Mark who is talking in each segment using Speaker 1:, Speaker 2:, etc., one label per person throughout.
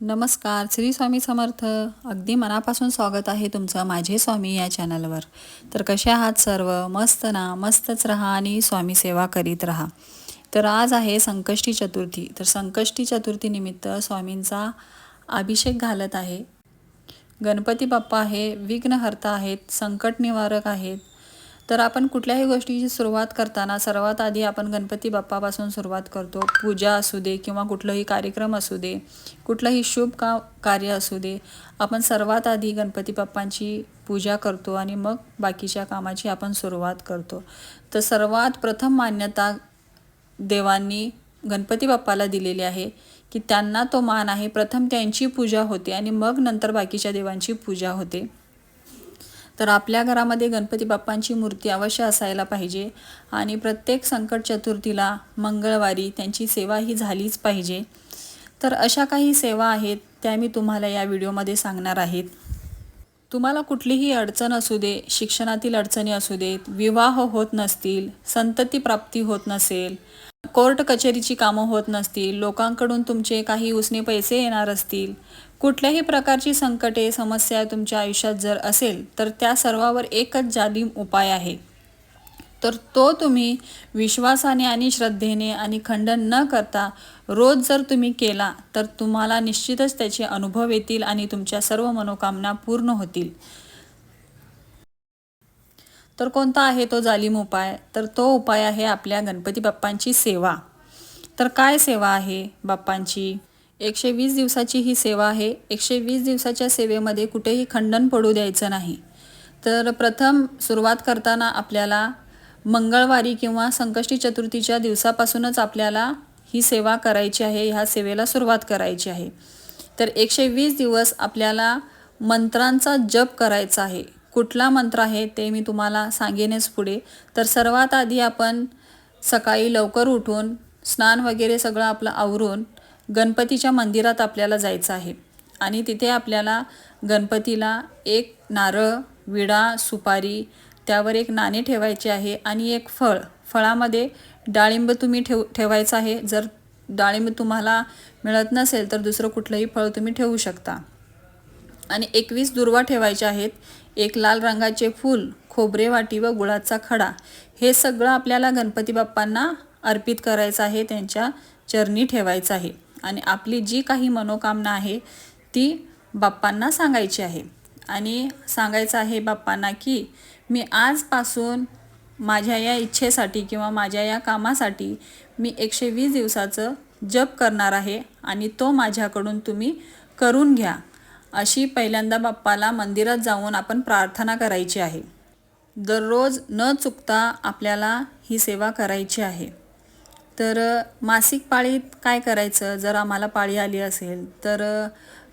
Speaker 1: नमस्कार श्री स्वामी समर्थ. अगदी मनापासून स्वागत आहे तुमचं माझे स्वामी या चॅनलवर. तर कसे आहात सर्व? मस्त ना? मस्तच राहा आणि स्वामी सेवा करीत राहा. तर आज आहे संकष्टी चतुर्थी. तर संकष्टी चतुर्थीनिमित्त स्वामींचा अभिषेक घालत आहे. गणपती बाप्पा आहे विघ्नहर्ता आहेत संकट निवारक आहेत. तर आपण कुठल्याही गोष्टीची सुरुवात करताना सर्वात आधी आपण गणपती बाप्पापासून सुरुवात करतो. पूजा असू दे किंवा कुठलंही कार्यक्रम असू दे कुठलंही शुभ का कार्य असू दे आपण सर्वात आधी गणपती बाप्पांची पूजा करतो आणि मग बाकीच्या कामाची आपण सुरुवात करतो. तर सर्वात प्रथम मान्यता देवांनी गणपती बाप्पाला दिलेली आहे की त्यांना तो मान आहे. प्रथम त्यांची पूजा होते आणि मग नंतर बाकीच्या देवांची पूजा होते. तर आपल्या घरामध्ये गणपती बाप्पांची मूर्ती अवश्य असायला पाहिजे आणि प्रत्येक संकट चतुर्थीला मंगळवारी त्यांची सेवा ही झालीच पाहिजे. तर अशा काही सेवा आहेत त्या मी तुम्हाला या व्हिडिओमध्ये सांगणार आहेत. तुम्हाला कुठलीही अडचण असू दे शिक्षणातील अडचणी असू देत विवाह होत नसतील संतती प्राप्ती होत नसेल कोर्ट कचेरीची कामं होत नसतील लोकांकडून तुमचे काही उसने पैसे येणार असतील कुठल्याही प्रकारची संकटे समस्या तुमच्या आयुष्यात जर असेल तर त्या सर्वावर एकच जालिम उपाय आहे. तर तो तुम्ही विश्वासाने आणि श्रद्धेने आणि खंडन न करता रोज जर तुम्ही केला तर तुम्हाला निश्चितच त्याचे अनुभव येतील आणि तुमच्या सर्व मनोकामना पूर्ण होतील. तर कोणता आहे तो जालिम उपाय? तर तो उपाय आहे आपल्या गणपती बाप्पांची सेवा. तर काय सेवा आहे बाप्पांची? एकशे वीस दिवसाची ही सेवा आहे. एकशे वीस दिवसाच्या सेवेमध्ये कुठेही खंडन पडू द्यायचं नाही. तर प्रथम सुरुवात करताना आपल्याला मंगळवारी किंवा संकष्टी चतुर्थीच्या दिवसापासूनच आपल्याला ही सेवा करायची आहे ह्या सेवेला सुरुवात करायची आहे. तर एकशे वीस दिवस आपल्याला मंत्रांचा जप करायचा आहे. कुठला मंत्र आहे ते मी तुम्हाला सांगेनच पुढे. तर सर्वात आधी आपण सकाळी लवकर उठून स्नान वगैरे सगळं आपलं आवरून गणपतीच्या मंदिरात आपल्याला जायचं आहे. आणि तिथे आपल्याला गणपतीला एक नारळ विडा सुपारी त्यावर एक नाणे ठेवायचे आहे आणि एक फळ. फळामध्ये डाळिंब तुम्ही ठेव ठेवायचं आहे. जर डाळिंब तुम्हाला मिळत नसेल तर दुसरं कुठलंही फळ तुम्ही ठेवू शकता. आणि एकवीस दुर्वा ठेवायचे आहेत. एक लाल रंगाचे फूल खोबरे वाटी व गुळाचा खडा. हे सगळं आपल्याला गणपती बाप्पांना अर्पित करायचं आहे त्यांच्या चरणी ठेवायचं आहे. आणि आपली जी काही मनोकामना आहे ती बाप्पांना सांगायची आहे. आणि सांगायचं आहे बाप्पांना की मी आजपासून माझ्या या इच्छेसाठी किंवा माझ्या या कामासाठी मी एकशे वीस दिवसाचं जप करणार आहे आणि तो माझ्याकडून तुम्ही करून घ्या. अशी पहिल्यांदा बाप्पाला मंदिरात जाऊन आपण प्रार्थना करायची आहे. दररोज न चुकता आपल्याला ही सेवा करायची आहे. तर मासिक पाळीत काय करायचं? जर आम्हाला पाळी आली असेल तर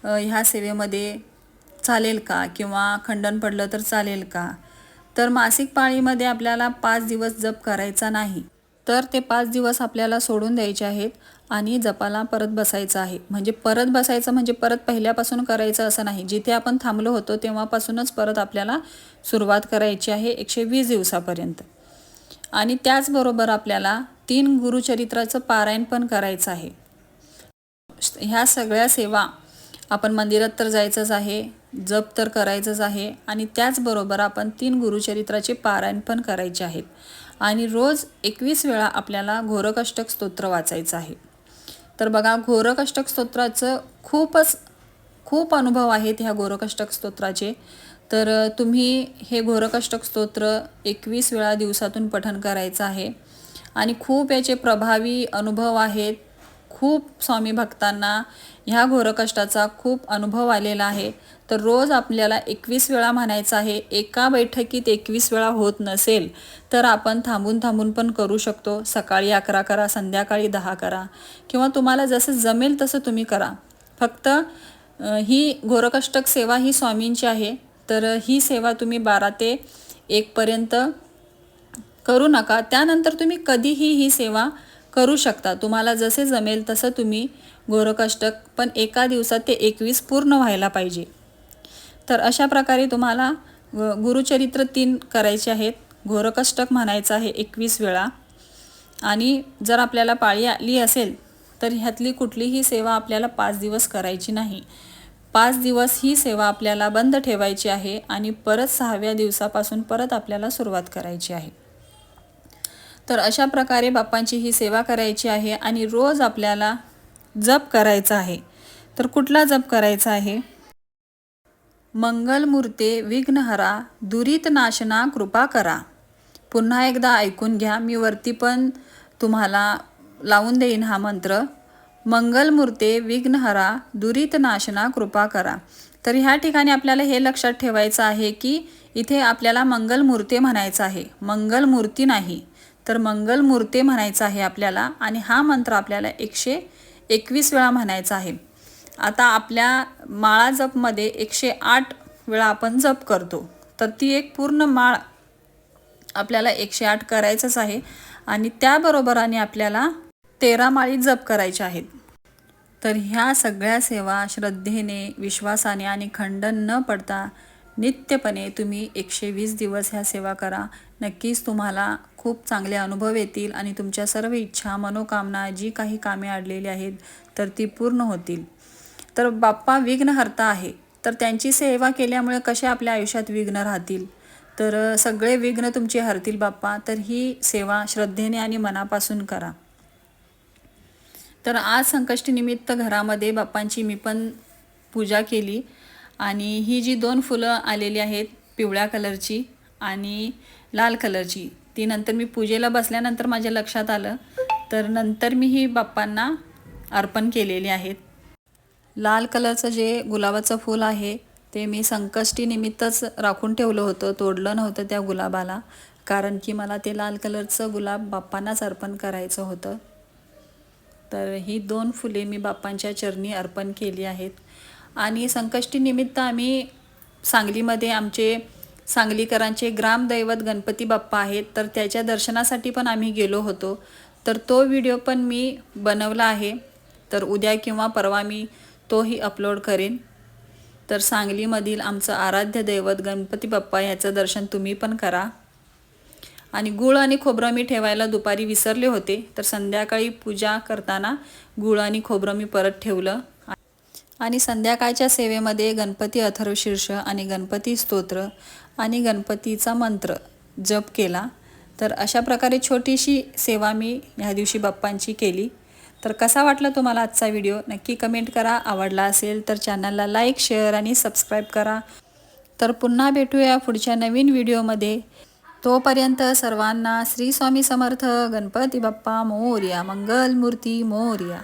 Speaker 1: ह्या सेवेमध्ये चालेल का? किंवा खंडन पडलं तर चालेल का? तर मासिक पाळीमध्ये आपल्याला पाच दिवस जप करायचा नाही तर ते पाच दिवस आपल्याला सोडून द्यायचे आहेत. आणि जपाला परत बसायचं आहे. म्हणजे परत बसायचं म्हणजे परत पहिल्यापासून करायचं असं नाही. जिथे आपण थांबलो होतो तेव्हापासूनच परत आपल्याला सुरुवात करायची आहे एकशे वीस दिवसापर्यंत. आणि त्याचबरोबर आपल्याला तीन गुरुचरित्राचं पारायण पण करायचं आहे. ह्या सगळ्या सेवा आपण मंदिरात तर जायचंच आहे जप तर करायचंच आहे आणि त्याचबरोबर आपण तीन गुरुचरित्राचे पारायण पण करायचे आहेत. आणि रोज एकवीस वेळा आपल्याला घोरकष्टक स्तोत्र वाचायचं आहे. तर बघा घोरकष्टक स्तोत्राचं खूपच खूप अनुभव आहेत ह्या घोरकष्टक स्तोत्राचे. तर तुम्ही हे घोरकष्टक स्तोत्र एकवीस वेळा दिवसातून पठण करायचं आहे. आणि खूप याचे प्रभावी अनुभव आहेत. खूप स्वामी भक्तांना ह्या घोरकष्टाचा खूप अनुभव आलेला आहे. तर रोज आपल्याला एकवीस वेळा म्हणायचं आहे एका बैठकीत एकवीस वेळा होत नसेल तर आपण थांबून थांबून पण करू शकतो. सकाळी अकरा करा संध्याकाळी दहा करा. किंवा तुम्हाला जसं जमेल तसं तुम्ही करा. फक्त ही घोरकष्टक सेवा ही स्वामींची आहे. तर ही सेवा तुम्ही बारा ते एकपर्यंत करू नका. त्यानंतर तुम्ही कधीही ही सेवा करू शकता. तुम्हाला जसे जमेल तसं तुम्ही घोरकष्टक पण एका दिवसात ते एकवीस पूर्ण व्हायला पाहिजे. तर अशा प्रकारे तुम्हाला गुरुचरित्र तीन करायचे आहेत. घोरकष्टक म्हणायचं आहे एकवीस वेळा. आणि जर आपल्याला पाळी आली असेल तर ह्यातली कुठलीही सेवा आपल्याला पाच दिवस करायची नाही. पाच दिवस ही सेवा आपल्याला बंद ठेवायची आहे आणि परत सहाव्या दिवसापासून परत आपल्याला सुरुवात करायची आहे. तर अशा प्रकारे बाप्पांची ही सेवा करायची आहे आणि रोज आपल्याला जप करायचा आहे. तर कुठला जप करायचा आहे? मंगलमूर्ते विघ्नहरा दुरीत नाशना कृपा करा. पुन्हा एकदा ऐकून घ्या मी वरती पण तुम्हाला लावून देईन हा मंत्र. मंगलमूर्ते विघ्नहरा दुरीत नाशना कृपा करा. तर ह्या ठिकाणी आपल्याला हे लक्षात ठेवायचं आहे की इथे आपल्याला मंगलमूर्ते म्हणायचं आहे. मंगलमूर्ती नाही. तर मंगलमूर्ते म्हणायचं आहे आपल्याला आणि हा मंत्र आपल्याला एकशे एकवीस वेळा म्हणायचा आहे. आता आपल्या माळा जपमध्ये एकशे आठ वेळा आपण जप करतो. तर ती एक पूर्ण माळ आपल्याला एकशे आठ करायचंच आहे आणि त्याबरोबराने आपल्याला तेरा माळी जप करायच्या आहेत. तर ह्या सगळ्या सेवा श्रद्धेने विश्वासाने आणि खंडन न पडता नित्यपणे तुम्ही एकशे वीस दिवस ह्या सेवा करा. नक्कीच तुम्हाला खूप चांगले अनुभव येतील आणि तुमच्या सर्व इच्छा मनोकामना जी काही कामे अडलेली आहेत तर ती पूर्ण होतील. तर बाप्पा विघ्नहर्ता आहे. तर त्यांची सेवा केल्यामुळे कसे आपल्या आयुष्यात विघ्न राहतील? तर सगळे विघ्न तुमचे हरतील बाप्पा तर ही सेवा श्रद्धेने आणि मनापासून करा. तर आज संकष्टीनिमित्त घरामध्ये बाप्पांची मी पण पूजा केली आणि ही जी दोन फुलं आलेली आहेत पिवळ्या कलरची आणि लाल कलरची ती नंतर मी पूजेला बसल्यानंतर माझ्या लक्षात आलं. तर नंतर मी ही बाप्पांना अर्पण केलेली आहेत. लाल कलरचं जे गुलाबाचं फूल आहे ते मी संकष्टीनिमित्तच राखून ठेवलं होतं तोडलं नव्हतं त्या गुलाबाला. कारण की मला ते लाल कलरचं गुलाब बाप्पांनाच अर्पण करायचं होतं. तर ही दोन फुले मी बाप्पांच्या चरणी अर्पण केली आहेत. आणि संकष्टीनिमित्त आम्ही सांगलीमध्ये आमचे सांगलीकरांचे ग्रामदैवत गणपती बाप्पा आहेत तर त्याच्या दर्शनासाठी पण आम्ही गेलो होतो. तर तो व्हिडिओ पण मी बनवला आहे. तर उद्या किंवा परवा मी तोही अपलोड करेन. तर सांगलीमधील आमचं आराध्य दैवत गणपती बाप्पा ह्याचं दर्शन तुम्ही पण करा. आणि गुळ आणि खोबरं मी ठेवायला दुपारी विसरले होते. तर संध्याकाळी पूजा करताना गुळ आणि खोबरं मी परत ठेवलं. आणि संध्याकाळच्या सेवेमध्ये गणपती अथर्वशीर्ष आणि गणपती स्तोत्र आणि गणपतीचा मंत्र जप केला. तर अशा प्रकारे छोटीशी सेवा मी ह्या दिवशी बाप्पांची केली. तर कसा वाटला तुम्हाला आजचा व्हिडिओ? नक्की कमेंट करा. आवडला असेल तर चॅनलला लाईक शेअर आणि सबस्क्राईब करा. तर पुन्हा भेटूया पुढच्या नवीन व्हिडिओमध्ये. तोपर्यंत सर्वांना श्री स्वामी समर्थ गणपती बाप्पा मोर्या मंगलमूर्ती मोर्या.